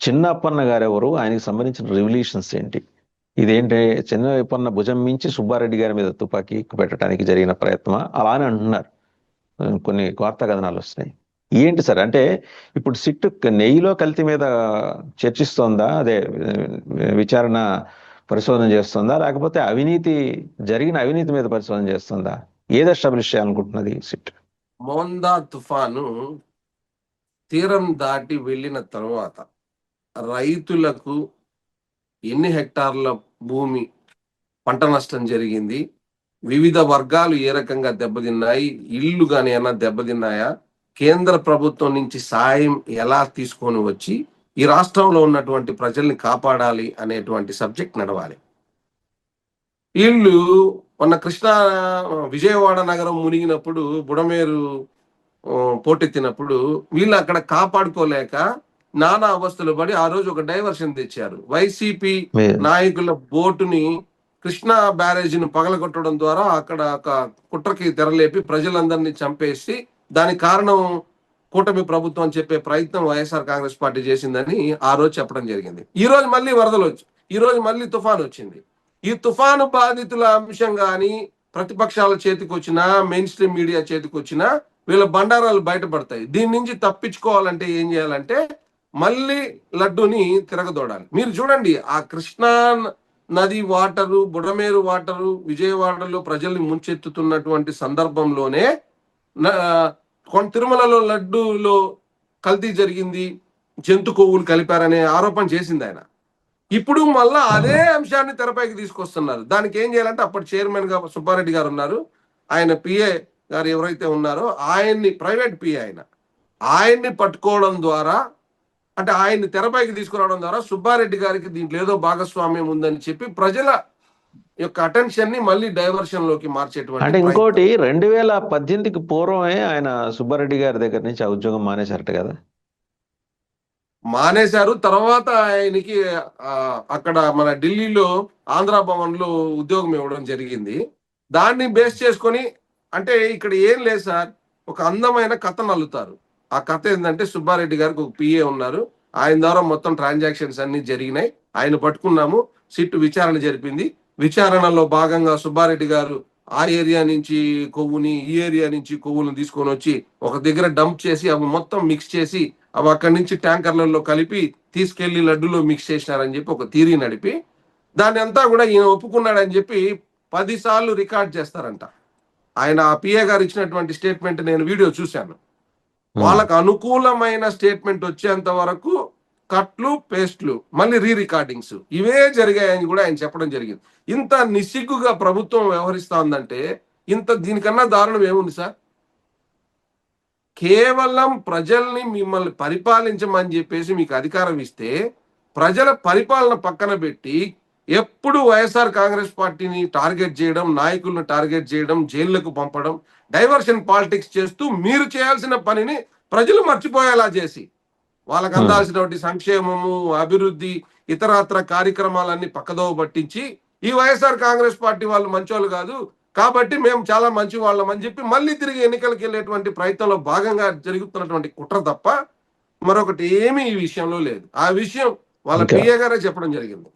చిన్న అప్పన్న గారు ఎవరు ఆయనకి సంబంధించిన రెవల్యూషన్స్ ఏంటి? ఇదేంటి చిన్న అప్పన్న భుజం మించి సుబ్బారెడ్డి గారి మీద తుపాకీ పెట్టడానికి జరిగిన ప్రయత్నమా? అలా అని అంటున్నారు కొన్ని వార్తా కథనాలు వస్తున్నాయి. ఏంటి సార్? అంటే ఇప్పుడు సిట్టు నెయ్యిలో కల్తీ మీద చర్చిస్తోందా? అదే విచారణ పరిశోధన చేస్తుందా? లేకపోతే అవినీతి జరిగిన అవినీతి మీద పరిశోధన చేస్తుందా? ఏది ఎస్టాబ్లిష్ చేయాలనుకుంటున్నది సిట్ మోందా తుఫాను తీరం దాటి వెళ్ళిన తర్వాత రైతులకు ఎన్ని హెక్టార్ల భూమి పంట నష్టం జరిగింది? వివిధ వర్గాలు ఏ రకంగా దెబ్బతిన్నాయి? ఇల్లు కానీ ఏమైనా దెబ్బతిన్నాయా? కేంద్ర ప్రభుత్వం నుంచి సాయం ఎలా తీసుకొని వచ్చి ఈ రాష్ట్రంలో ఉన్నటువంటి ప్రజల్ని కాపాడాలి అనేటువంటి సబ్జెక్ట్ నడవాలి. వీళ్ళు మొన్న కృష్ణా విజయవాడ నగరం మునిగినప్పుడు బుడమేరు పోటెత్తినప్పుడు వీళ్ళు అక్కడ కాపాడుకోలేక నానా అవస్థలు పడి ఆ రోజు ఒక డైవర్షన్ తెచ్చారు. వైసీపీ నాయకుల బోటుని కృష్ణా బ్యారేజీని పగలగొట్టడం ద్వారా అక్కడ ఒక కుట్రకి తెరలేపి ప్రజలందరినీ చంపేసి దానికి కారణం కూటమి ప్రభుత్వం అని చెప్పే ప్రయత్నం వైఎస్ఆర్ కాంగ్రెస్ పార్టీ చేసిందని ఆ రోజు చెప్పడం జరిగింది. ఈ రోజు మళ్ళీ వరదలు వచ్చి ఈ రోజు మళ్ళీ తుఫాన్ వచ్చింది. ఈ తుఫాను బాధితుల అంశం గాని ప్రతిపక్షాల చేతికి వచ్చినా మెయిన్ స్ట్రీమ్ మీడియా చేతికి వచ్చినా వీళ్ళ బండారాలు బయటపడతాయి. దీని నుంచి తప్పించుకోవాలంటే ఏం చేయాలంటే మళ్ళీ లడ్డూని తిరగదోడాలి. మీరు చూడండి ఆ కృష్ణా నది వాటరు బుడమేరు వాటరు విజయవాడలో ప్రజల్ని ముంచెత్తుతున్నటువంటి సందర్భంలోనే న- తిరుమలలో లడ్డూలో కల్తీ జరిగింది జంతు కొవ్వులు కలిపారనే ఆరోపణ చేసింది ఆయన. ఇప్పుడు మళ్ళా అదే అంశాన్ని తెరపైకి తీసుకొస్తున్నారు. దానికి ఏం చేయాలంటే అప్పటి చైర్మన్గా సుబ్బారెడ్డి గారు ఉన్నారు. ఆయన పిఏ గారు ఎవరైతే ఉన్నారో ఆయన్ని ప్రైవేట్ పిఏ ఆయన. ఆయన్ని పట్టుకోవడం ద్వారా అంటే ఆయన్ని తెరపైకి తీసుకురావడం ద్వారా సుబ్బారెడ్డి గారికి దీంట్లో ఏదో భాగస్వామ్యం ఉందని చెప్పి ప్రజల యొక్క అటెన్షన్ని మళ్ళీ డైవర్షన్లోకి మార్చేటువంటి అంటే. ఇంకోటి రెండు వేల పద్దెనిమిదికి పూర్వమే ఆయన సుబ్బారెడ్డి గారి దగ్గర నుంచి ఆ ఉద్యోగం మానేశారట కదా? మానేశారు. తర్వాత ఆయనకి అక్కడ మన ఢిల్లీలో ఆంధ్ర భవన్లో ఉద్యోగం ఇవ్వడం జరిగింది. దాన్ని బేస్ చేసుకొని అంటే ఇక్కడ ఏం లేదు సార్ ఒక అందమైన కథను అల్లుతారు ఆ కథ ఏంటంటే సుబ్బారెడ్డి గారికి ఒక పిఏ ఉన్నారు. ఆయన ద్వారా మొత్తం ట్రాన్సాక్షన్స్ అన్ని జరిగినాయి. ఆయన పట్టుకున్నాము. సిట్టు విచారణ జరిపింది. విచారణలో భాగంగా సుబ్బారెడ్డి గారు ఆ ఏరియా నుంచి కొవ్వుని ఈ ఏరియా నుంచి కొవ్వుని తీసుకొని వచ్చి ఒక దగ్గర డంప్ చేసి అవి మొత్తం మిక్స్ చేసి అవి అక్కడి నుంచి ట్యాంకర్లలో కలిపి తీసుకెళ్ళి లడ్డులో మిక్స్ చేసినారని చెప్పి ఒక థీరీ నడిపి దాన్ని అంతా కూడా ఈయన ఒప్పుకున్నాడని చెప్పి పదిసార్లు రికార్డ్ చేస్తారంట. ఆయన ఆ పిఏ గారు ఇచ్చినటువంటి స్టేట్మెంట్ నేను వీడియో చూశాను. వాళ్ళకు అనుకూలమైన స్టేట్మెంట్ వచ్చేంత వరకు కట్లు పేస్ట్లు మళ్ళీ రీ రికార్డింగ్స్ ఇవే జరిగాయని కూడా ఆయన చెప్పడం జరిగింది. ఇంత నిస్సిగ్గుగా ప్రభుత్వం వ్యవహరిస్తా ఉందంటే ఇంత దీనికన్నా దారుణం ఏముంది సార్? కేవలం ప్రజల్ని మిమ్మల్ని పరిపాలించమని చెప్పేసి మీకు అధికారం ఇస్తే ప్రజల పరిపాలన పక్కన పెట్టి ఎప్పుడు వైఎస్ఆర్ కాంగ్రెస్ పార్టీని టార్గెట్ చేయడం నాయకులను టార్గెట్ చేయడం జైళ్ళకు పంపడం డైవర్షన్ పాలిటిక్స్ చేస్తూ మీరు చేయాల్సిన పనిని ప్రజలు మర్చిపోయేలా చేసి వాళ్ళకి Hmm. అందాల్సినటువంటి సంక్షేమము అభివృద్ధి ఇతరత్ర కార్యక్రమాలన్నీ పక్కదోవ పట్టించి ఈ వైఎస్ఆర్ కాంగ్రెస్ పార్టీ వాళ్ళు మంచోళ్ళు కాదు కాబట్టి మేము చాలా మంచి వాళ్ళం అని చెప్పి మళ్ళీ తిరిగి ఎన్నికలకు వెళ్ళేటువంటి ప్రయత్నంలో భాగంగా జరుగుతున్నటువంటి కుట్ర తప్ప మరొకటి ఏమీ ఈ విషయంలో లేదు. ఆ విషయం వాళ్ళ పిఏ గారే చెప్పడం జరిగింది.